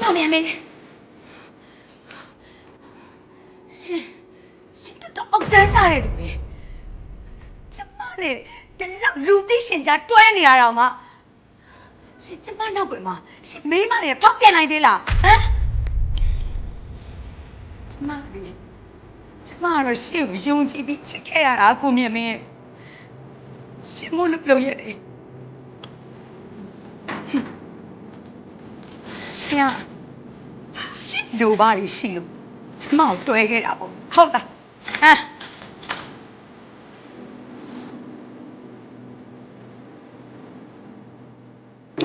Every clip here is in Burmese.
ကိုမြင်မေရှင်ရှင်တော့အောက်တန်းစားတဲ့သူပဲကျမနဲ့တလောက်လူသိရှင်ကြားတွဲနေရတော့မှရှင်ကျမနောက်ကွယ်မှာရှင်မိန်းမတွေဖောက်ပြန်နိုင်သေးလားဟမ်ကျမလေကျမကတော့ရှင်ကိုယုံကြည်ပြီးချစ်ခဲ့ရတာကိုမြင်မင်းရှင်မလို့လုပ်ရတယ် ရှင်ကရှင်လိုပါလေရှိလို့ကျမကိုတွဲခဲ့တာပေါ့ဟုတ်လားဟမ်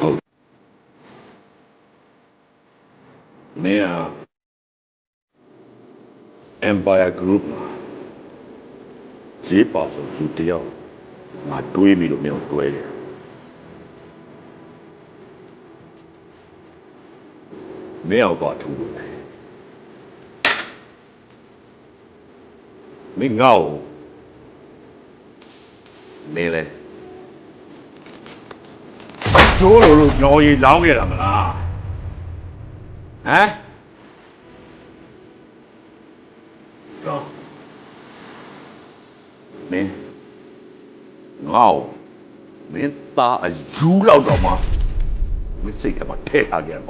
ဟုတ်မင်းอ่ะ Empire Group မှာဈေးပါဆိုသူတယောက်ငါတွေးပြီးလို့မင်းကိုတွဲတယ် မင်းအောင်တော့ထူလို့လဲမင်းငါ့ကိုမင်းလဲကျိုးလိုလိုညော်ရီလောင်းခဲ့တာမလားဟမ်တော့မင်းငေါ့မင်းသားအယူလောက်တော့မှမစိတ်ကမှထဲထားကြရမ